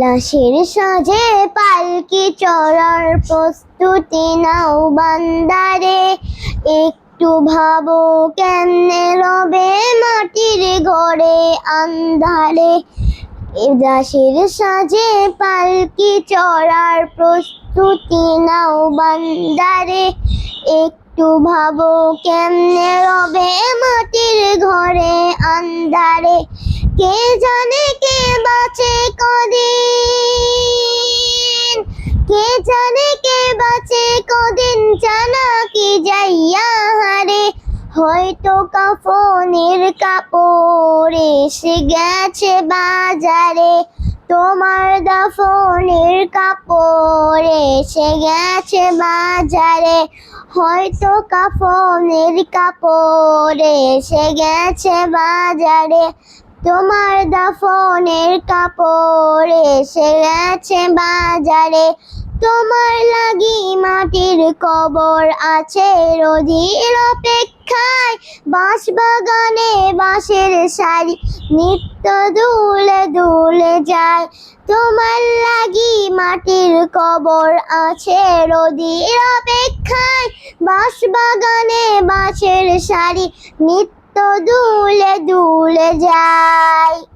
লাশের সাজে পালকি চড়ার প্রস্তুতি নাও বান্দারে। একটু ভাবো কেমনে রবে মাটির ঘরে আন্ধারে। দাসের সাজে পালকি চড়ার প্রস্তুতি নাও বান্দারে। একটু ভাবো কেমনে রবে মাটির ঘরে আন্ধারে। কে জানে কে বাঁচে কদিন? কে জানে কে বাঁচে? কদিন জানা কি যাইয়া হারে? হয়তো কাফনের কাপড় এসে গেছে বাজারে। তোমার দাফনের কাপড় এসে গেছে বাজারে। হয়তো কাফনের কাপড় এসে গেছে বাজারে। তোমার দাফনের কাপড় এসে গেছে বাজারে। তোমার লাগি মাটির কবর আছে রোদির অপেক্ষায়। বাঁশ বাগানে বাঁশের শাড়ি নিত্য দুলে দুলে যায়। তোমার লাগি মাটির কবর আছে রোদির অপেক্ষায়। বাঁশ বাগানে বাঁশের শাড়ি নিত্য দুলে দুলে যায়